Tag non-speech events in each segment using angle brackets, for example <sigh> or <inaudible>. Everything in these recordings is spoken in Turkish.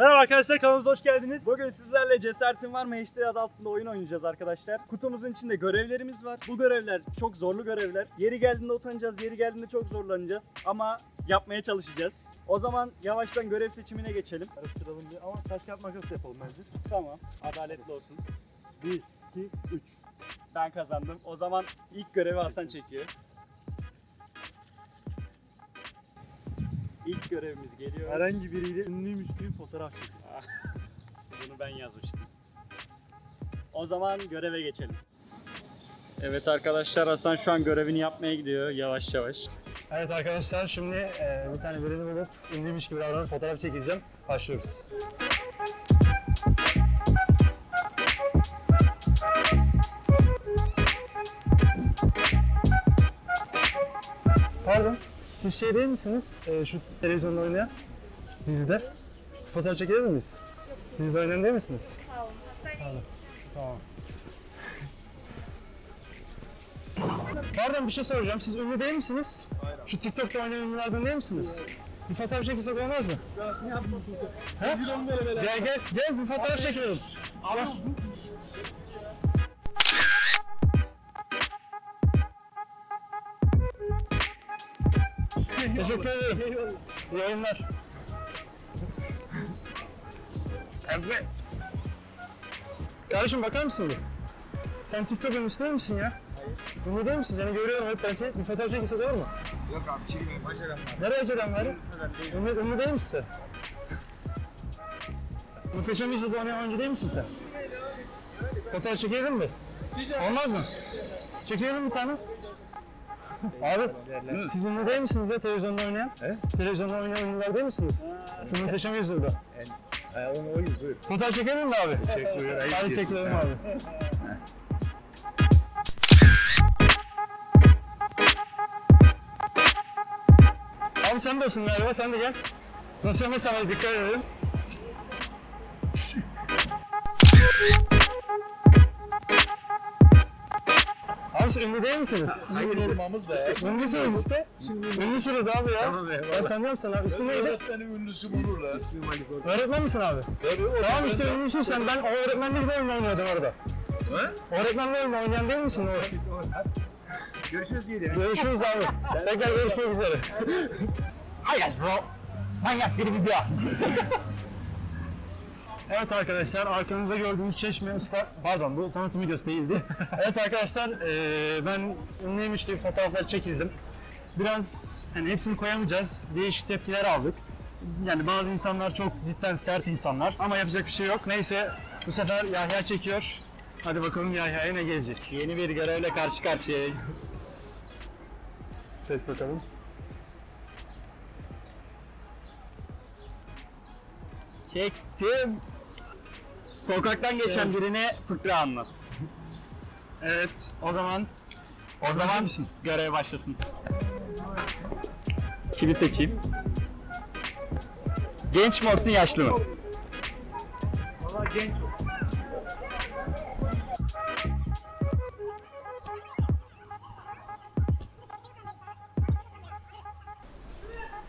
Merhaba arkadaşlar kanalımıza hoş geldiniz. Bugün sizlerle Cesaretin Var mı HD adı altında oyun oynayacağız arkadaşlar. Kutumuzun içinde görevlerimiz var. Bu görevler çok zorlu görevler. Yeri geldiğinde utanacağız, yeri geldiğinde çok zorlanacağız. Ama yapmaya çalışacağız. O zaman yavaştan görev seçimine geçelim. Karıştıralım diye ama taş kağıt makas yapalım bence. Tamam, adaletli olsun. 1, 2, 3. Ben kazandım. O zaman ilk görevi Hasan çekiyor. İlk görevimiz geliyor. Herhangi biriyle ünlüymüş gibi fotoğraf çekin. Bunu ben yazmıştım. O zaman göreve geçelim. Evet arkadaşlar Hasan şu an görevini yapmaya gidiyor yavaş yavaş. Evet arkadaşlar şimdi e, bir tane birini bulup ünlüymüş gibi davranıp fotoğraf çekeceğim. Başlıyoruz. Siz şey değil misiniz? E, şu televizyonda oynayan dizide. Fotoğraf çekebilir miyiz? Dizide oynayan değil misiniz? Pardon. Tamam. Pardon bir şey soracağım. Siz ünlü değil misiniz? Şu TikTok'ta oynayan ünlülerden değil misiniz? Bir fotoğraf çekilsek olmaz mı? He? Gel gel gel bir fotoğraf çekelim. Gel. Teşekkür ederim. İyi yayınlar. Evet. Kardeşim bakar mısın bir? Sen TikTok ünlüsü değil misin ya? Ünlü değil misin? Seni görüyorum hep ben şey, bir fotoğraf çekilse olur mu? Yok abi çekmeyin acelem var. Nereye acelem var? Ünlü, ünlü değil misin sen? Muhteşem Yüzyılda oynayan oyuncu değil misin sen? Fotoğraf çekelim mi? Olmaz mı? Çekelim bir tane. Abi, siz ünlü değil misiniz ya televizyonda oynayan? He? Televizyonda oynayan ünlüler değil misiniz? Şu Muhteşem Yüzyılda. E, onu oyuz buyur. Fotoğraf çekelim mi abi? Çek buyur. Hadi çekelim abi. Abi sen de olsun galiba, sen de gel. Sosyal mesafeye dikkat edelim. Siz ünlü değil misiniz? Hayır olmamız da ya. Ünlüsünüz işte. Ünlüsünüz abi ya. Tamam eyvallah. Ben tanıyorum seni abi. İsmin neydi? Öğretmenim ünlüsü bulur lan. İsmim Ali Korkut. Öğretmen misin abi? Tamam işte ünlüsün sen. Ben o öğretmenle de oyun oynuyordum orada. Ha? Öğretmenle oyun oynayan değil misin o? Görüşürüz yedim. Görüşürüz abi. Tekrar görüşmek üzere. Hayas bro. Manyak bir video. Evet arkadaşlar arkamızda gördüğünüz çeşme Ispa... Pardon bu tanıtım videosu değildi. <laughs> evet arkadaşlar eee, ben ünlüymüş gibi fotoğraflar çekildim. Biraz hani hepsini koyamayacağız. Değişik tepkiler aldık. Yani bazı insanlar çok cidden sert insanlar ama yapacak bir şey yok. Neyse bu sefer Yahya çekiyor. Hadi bakalım Yahya'ya ne gelecek. Yeni bir görevle karşı karşıyayız. Çek bakalım. Çektim. Sokaktan geçen birine fıkra anlat. Evet, o zaman O zaman görev başlasın. Kimi seçeyim? Genç mi olsun yaşlı mı? Valla genç ol.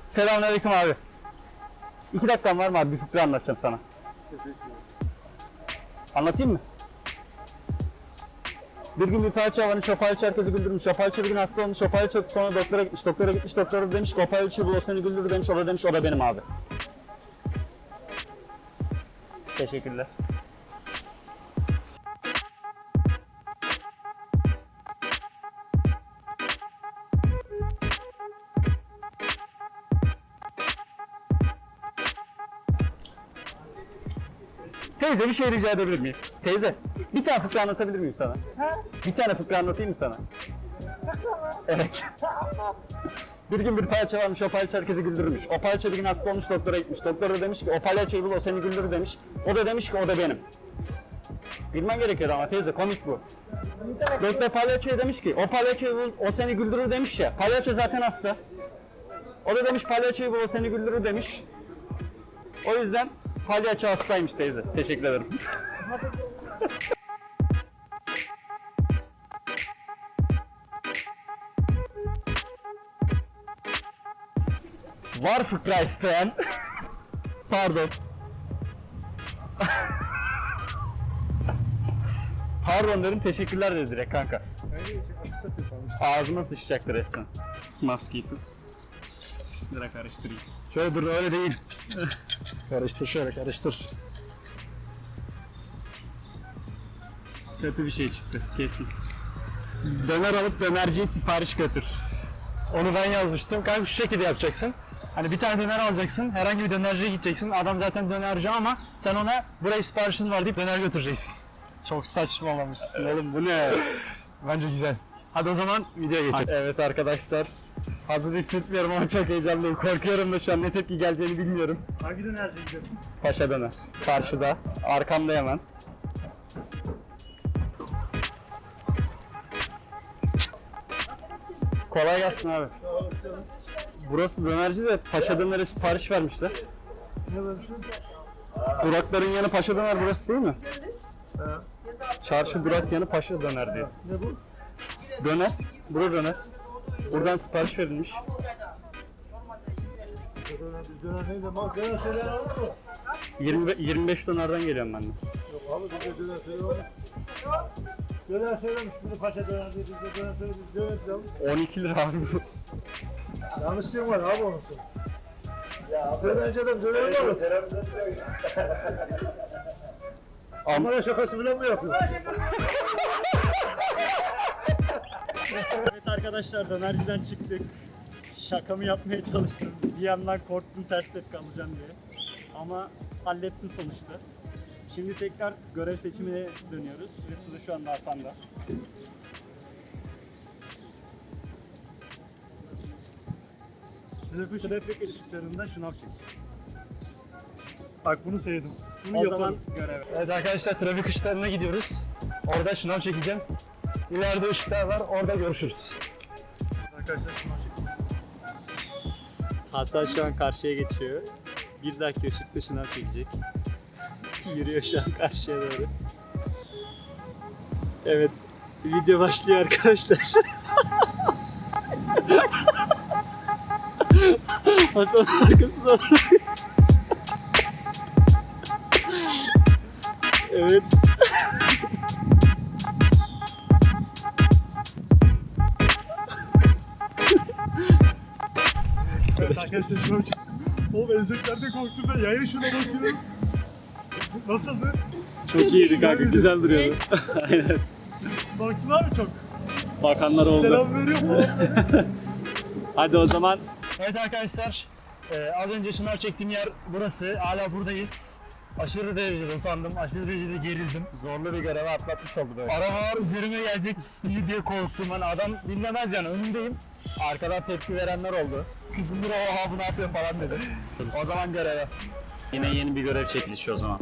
Selamünaleyküm abi. İki dakikam var mı abi? Bir fıkra anlatacağım sana. Anlatayım mı? Bir gün bir palyaço havanı şopalyaço herkesi güldürmüş. Şopalyaço bir gün hasta olmuş. Şopalyaço sonra doktora gitmiş. Doktora gitmiş. Doktora demiş palyaço bu seni güldürür demiş. O da demiş o da benim abi. Teşekkürler. Teyze bir şey rica edebilir miyim? Teyze, bir tane fıkra anlatabilir miyim sana? Bir tane fıkra anlatayım mı sana? Evet. bir gün bir palyaço varmış, o palyaço herkesi güldürmüş. O palyaço bir gün hasta olmuş, doktora gitmiş. Doktor da demiş ki, o palyaçoyu bul, o seni güldürür demiş. O da demiş ki, o da benim. Bilmen gerekiyor ama teyze, komik bu. Doktor palyaçoya demiş ki, o palyaçoyu bul, o seni güldürür demiş ya. Palyaço zaten hasta. O da demiş, palyaçoyu bul, o seni güldürür demiş. O yüzden palyaço hastaymış teyze. Teşekkür ederim. Var fıkra isteyen. Pardon. Pardon dedim teşekkürler dedi direkt kanka. Ağzıma sıçacaktı resmen. Maskeyi tut. Direkt karıştırayım. Şöyle dur öyle değil karıştır şöyle karıştır. Kötü bir şey çıktı kesin. Döner alıp dönerciye sipariş götür. Onu ben yazmıştım. Kanka şu şekilde yapacaksın. Hani bir tane döner alacaksın, herhangi bir dönerciye gideceksin. Adam zaten dönerci ama sen ona buraya siparişiniz var deyip döner götüreceksin. Çok saçmalamışsın oğlum bu ne? <laughs> Bence güzel. Hadi o zaman videoya geçelim. evet arkadaşlar. Hazır hissetmiyorum ama çok heyecanlıyım. Korkuyorum da şu an ne tepki geleceğini bilmiyorum. Hangi dönerciye gidiyorsun? Paşa döner. Karşıda. Arkamda hemen. Kolay gelsin abi. Burası dönerci de Paşa Döner'e sipariş vermişler. Ne vermişsin? Durakların yanı Paşa Döner burası değil mi? Çarşı durak yanı Paşa Döner diyor. Ne bu? Döner. Bura döner. Buradan sipariş verilmiş. Döner, döner neydi? Bak döner söyleyen olur mu? 20, 25 dönerden geliyorum ben de. Yok abi bizde döner söyleyen. Döner söylemiş. Bunu paşa döner diye bizde döner söylemiş. Döner diyorum. 12 lira abi bu. Yanlışlığım var abi onun için. Ya dönerciden döner mi olur? Amara şakası falan mı yapıyor? <laughs> Arkadaşlar dönerciden çıktık. Şakamı yapmaya çalıştım. Bir yandan korktum ters tepki alacağım diye. Ama hallettim sonuçta. Şimdi tekrar görev seçimine dönüyoruz ve sıra şu anda Hasan'da. Trafik, trafik ışıklarında şınav çek. Bak bunu sevdim. Bunu O yapalım. zaman görev. Evet arkadaşlar trafik ışıklarına gidiyoruz. Orada şınav çekeceğim. İleride ışıklar var. Orada görüşürüz. Arkadaşlar. Hasan şu an karşıya geçiyor. Bir dakika ışıkta şınav çekecek. <laughs> Yürüyor şu an karşıya doğru. Evet. Video başlıyor arkadaşlar. <laughs> Hasan arkasına Evet. Evet arkadaşlar şınav çek. Oğlum enseklerde korktum ben. Yaya şuna bakıyorum. Nasıldı? Çok iyiydi kanka. Güzel duruyordu. <laughs> Aynen. Baktılar mı çok? Bakanlar oldu. Selam veriyor mu? <laughs> Hadi o zaman Evet arkadaşlar, e, az önce şınav çektiğim yer burası. Hala buradayız. Aşırı derecede utandım, aşırı derecede gerildim. zorlu bir göreve atlatmış oldu böyle. Arabalar üzerime gelecek diye korktum. Hani adam dinlemez yani önündeyim. Arkadan tepki verenler oldu. Kızım bir oha bu ne yapıyor falan dedi. O zaman göreve. Yine yeni bir görev çekilişi o zaman.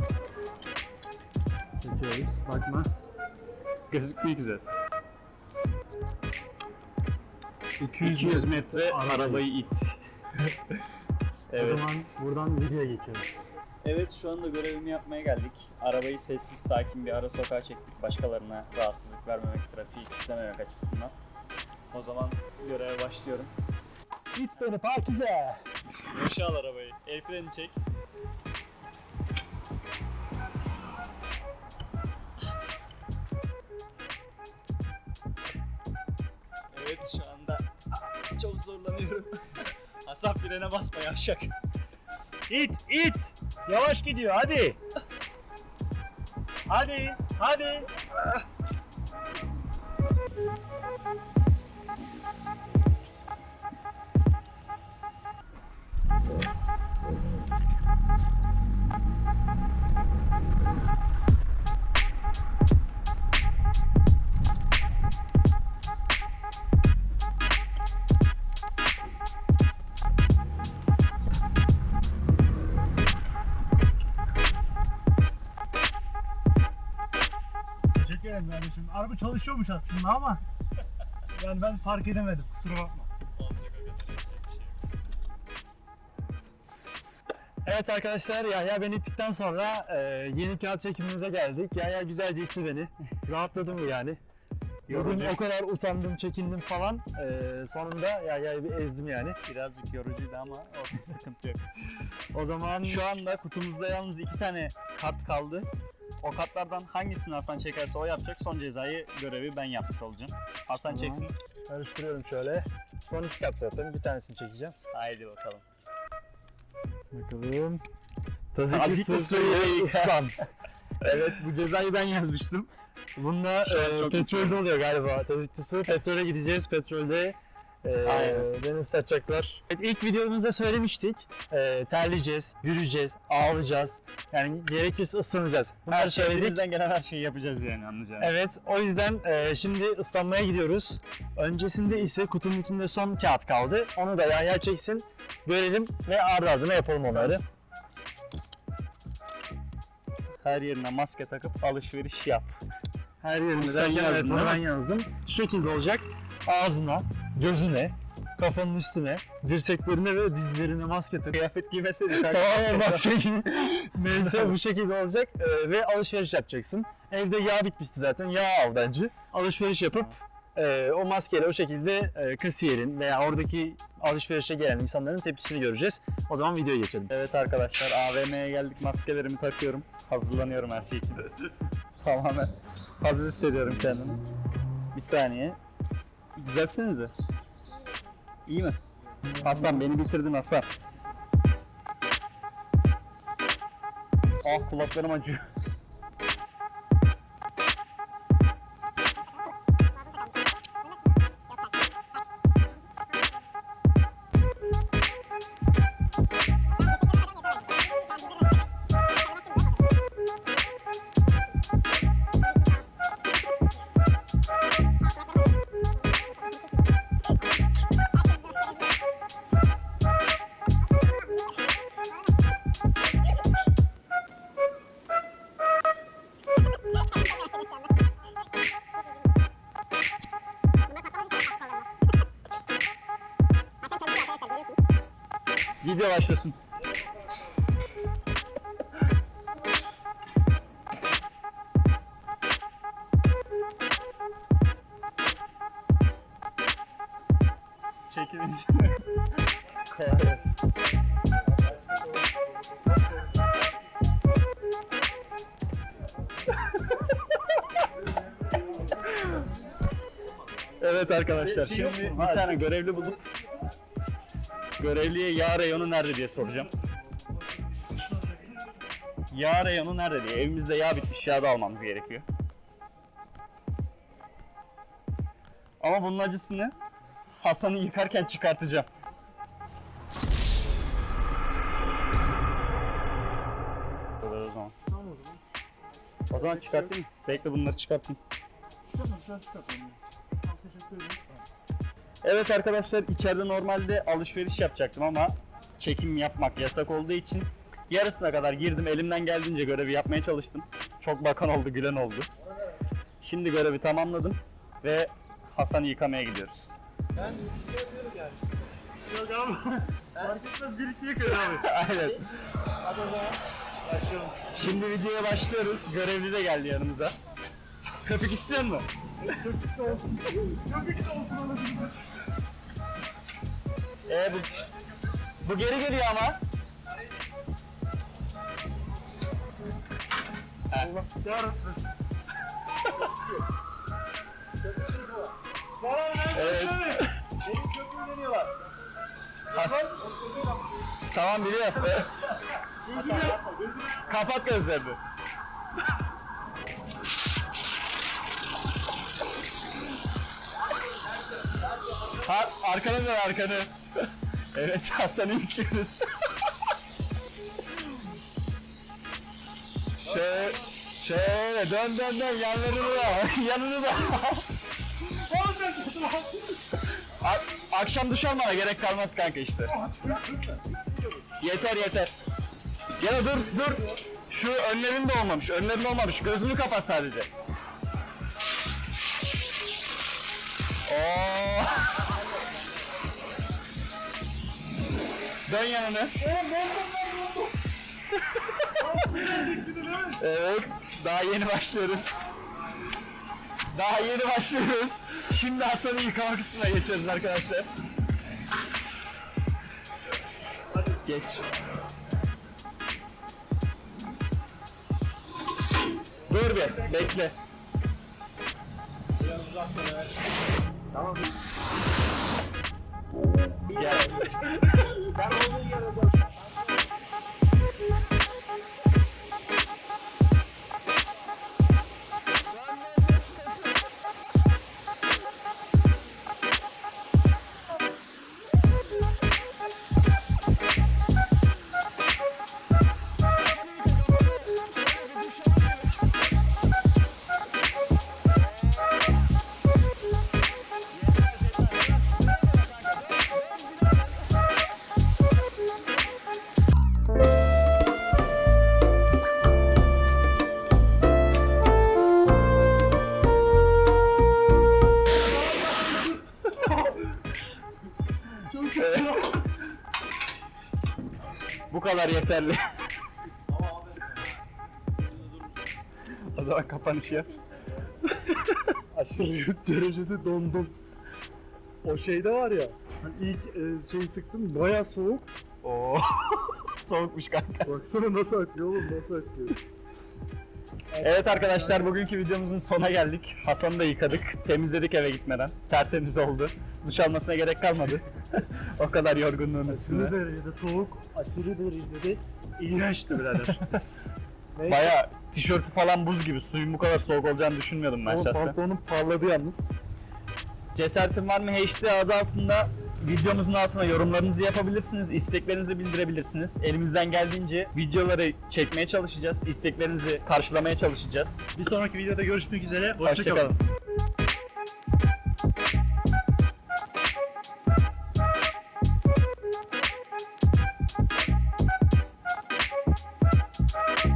Çekiyoruz, bakma. Gözükmek üzere. 200, 200 metre Arabayı. arabayı it. <laughs> evet. O zaman buradan videoya geçiyoruz. Evet şu anda görevimi yapmaya geldik. Arabayı sessiz sakin bir ara sokağa çektik. Başkalarına rahatsızlık vermemek, trafiği kilitlememek açısından. O zaman göreve başlıyorum. İç beni Pakize. Boşa al arabayı. El freni çek. Evet şu anda <laughs> çok zorlanıyorum. <laughs> Hasan frene basma yavşak. İt, it. Yavaş gidiyor hadi. Hadi, hadi. Teşekkür ederim kardeşim. Araba çalışıyormuş aslında ama <laughs> yani ben fark edemedim. Kusura bakma. Evet arkadaşlar Yahya beni ittikten sonra e, yeni kağıt çekimimize geldik. Yahya güzelce itti beni. <laughs> Rahatladım yani. Bugün o kadar utandım, çekindim falan. E, sonunda Yahya'yı bir ezdim yani. Birazcık yorucuydu ama olsun sıkıntı yok. O zaman Şu anda kutumuzda yalnız iki tane kart kaldı. O katlardan hangisini Hasan çekerse o yapacak. Son cezayı görevi ben yapmış olacağım. Hasan Tamam. çeksin. Karıştırıyorum şöyle. Son iki kat zaten. Bir tanesini çekeceğim. Haydi bakalım. Bakalım. Tazikli suyu İslam. Evet bu cezayı ben yazmıştım. An e, petrolde oluyor galiba. Tazikli su. Petrole gideceğiz. Petrolde e, Aynen. beni ıslatacaklar. Evet, ilk videomuzda söylemiştik. E, terleyeceğiz, yürüyeceğiz, ağlayacağız. Yani gerekirse ısınacağız. Her söyledik. şeyimizden gelen her şeyi yapacağız yani anlayacağınız. Evet, o yüzden e, şimdi ıslanmaya gidiyoruz. Öncesinde ise kutunun içinde son kağıt kaldı. Onu da Yahya çeksin, görelim ve ardı ardına yapalım onları. Her yerine maske takıp alışveriş yap. Her yerinde Sen derken yazdın değil mi? ben yazdım. Şu şekilde olacak. Ağzına, gözüne, kafanın üstüne, dirseklerine ve dizlerine maske tak. Kıyafet giymeseydik. <laughs> Tamamen maske gibi. <laughs> Neyse bu şekilde olacak Ee, ve alışveriş yapacaksın. Evde yağ bitmişti zaten. Yağ al bence. Alışveriş yapıp e, o maskeyle o şekilde e, kasiyerin veya oradaki alışverişe gelen insanların tepkisini göreceğiz. O zaman videoya geçelim. Evet arkadaşlar AVM'ye geldik maskelerimi takıyorum. Hazırlanıyorum her şey için. <laughs> Tamamen hazır hissediyorum kendimi. Bir saniye. Düzeltsenize. İyi mi? Hasan beni bitirdin Hasan. Ah kulaklarım acıyor. Başlasın. Evet arkadaşlar şimdi bir tane görevli bulup görevliye yağ reyonu nerede diye soracağım. Yağ reyonu nerede diye. Evimizde yağ bitmiş yağ da almamız gerekiyor. Ama bunun acısını Hasan'ı yıkarken çıkartacağım. Olur o zaman. O zaman çıkartayım. Bekle bunları çıkartayım. Evet arkadaşlar içeride normalde alışveriş yapacaktım ama çekim yapmak yasak olduğu için yarısına kadar girdim elimden geldiğince görevi yapmaya çalıştım. Çok bakan oldu gülen oldu. Şimdi görevi tamamladım ve Hasan'ı yıkamaya gidiyoruz. Yok abi. <laughs> Fark etmez bir iki yıkıyor abi. <laughs> Aynen. Şimdi videoya başlıyoruz. Görevli de geldi yanımıza. Köpük istiyor mu? Ee, bu, bu geri geliyor ama. Allah yarabbim. Evet. Benim köprüyü deniyorlar. Has- tamam biliyorum. Evet. Kapat gözlerini. Ha, arkana dön arkanı. evet Hasan'ı yıkıyoruz. <laughs> şöyle, şöyle dön dön dön yanlarını da <laughs> yanını da. <laughs> A- akşam duş almana gerek kalmaz kanka işte. Yeter yeter. Ya dur dur. Şu önlerinde olmamış. Önlerinde olmamış. Gözünü kapat sadece. Oo. Dön yanını. evet. Daha yeni başlıyoruz. Daha yeni başlıyoruz. Şimdi Hasan'ı yıkama kısmına geçiyoruz arkadaşlar. Geç. Dur bir, bekle. Evet. <laughs> Bu kadar yeterli. o zaman kapanış yap. <laughs> Aşırı derecede dondum. O şeyde var ya. Hani ilk e, şeyi sıktın baya soğuk. Oo. <laughs> Soğukmuş kanka. Baksana nasıl akıyor oğlum nasıl akıyor. Evet arkadaşlar bugünkü videomuzun sonuna geldik. Hasan'ı da yıkadık. Temizledik eve gitmeden. Tertemiz oldu. Duş almasına gerek kalmadı. O kadar yorgunluğun Aşırı üstüne. derecede soğuk, aşırı derecede de İğrençti birader. <laughs> Neyse. Baya tişörtü falan buz gibi. Suyun bu kadar soğuk olacağını düşünmüyordum ben Ama şahsen. pantolonum parladı yalnız. Cesaretin var mı HD adı altında videomuzun altına yorumlarınızı yapabilirsiniz, isteklerinizi bildirebilirsiniz. Elimizden geldiğince videoları çekmeye çalışacağız, isteklerinizi karşılamaya çalışacağız. Bir sonraki videoda görüşmek üzere. Hoşçakalın. Hoşçakalın.